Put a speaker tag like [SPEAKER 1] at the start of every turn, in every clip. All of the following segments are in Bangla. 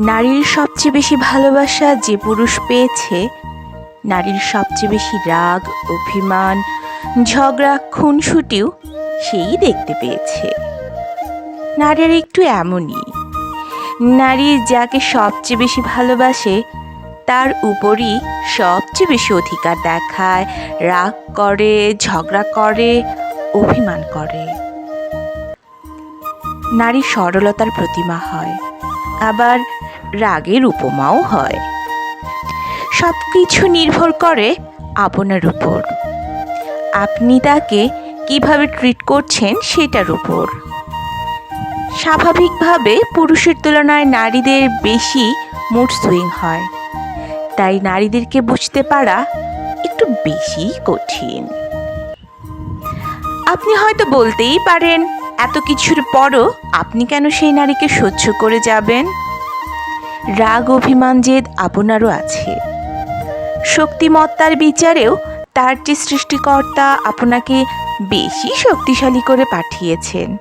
[SPEAKER 1] নারীর সবচেয়ে বেশি ভালোবাসা যে পুরুষ পেয়েছে, নারীর সবচেয়ে বেশি রাগ, অভিমান, ঝগড়া, খুনসুটিও সেই দেখতে পেয়েছে। নারীর একটু এমনই। নারী যাকে সবচেয়ে বেশি ভালোবাসে, তার উপরই সবচেয়ে বেশি অধিকার দেখায়, রাগ করে, ঝগড়া করে, অভিমান করে। নারী সরলতার প্রতিমা হয়। আবার রাগের উপমাও হয়। সব কিছু নির্ভর করে আপনার উপর। আপনি তাকে কীভাবে ট্রিট করছেন সেটার উপর। স্বাভাবিকভাবে পুরুষের তুলনায় নারীদের বেশি মুড সুইং হয়। তাই নারীদেরকে বুঝতে পারা একটু বেশি কঠিন। আপনি হয়তো বলতেই পারেন, এত কিছুর পরও আপনি কেন সেই নারীকে সহ্য করে যাবেন? রাগ অভিমান জেদ আপনারও আছে। শক্তিমত্তার বিচারেও তার যে সৃষ্টিকর্তা আপনাকে বেশি শক্তিশালী করে পাঠিয়েছেন।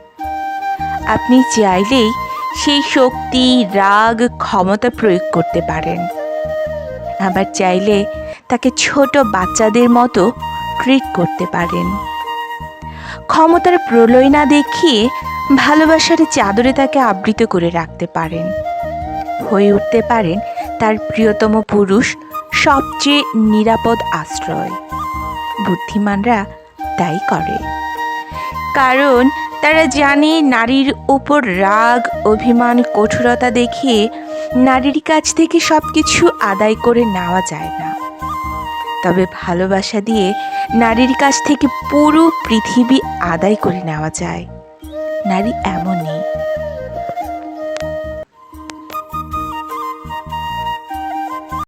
[SPEAKER 1] আপনি চাইলেই সেই শক্তি, রাগ, ক্ষমতা প্রয়োগ করতে পারেন। আবার চাইলে তাকে ছোট বাচ্চাদের মতো ট্রিট করতে পারেন। ক্ষমতার প্রলয় না দেখিয়ে ভালোবাসার চাদরে তাকে আবৃত করে রাখতে পারেন। হয়ে উঠতে পারেন তার প্রিয়তম পুরুষ সবচেয়ে নিরাপদ আশ্রয়। বুদ্ধিমানরা তাই করে। কারণ তারা জানে নারীর উপর রাগ, অভিমান, কঠোরতা দেখিয়ে নারীর কাছ থেকে সব কিছু আদায় করে নেওয়া যায় না। তবে ভালোবাসা দিয়ে নারীর কাছ থেকে পুরো পৃথিবী আদায় করে নেওয়া যায়। নারী এমনই।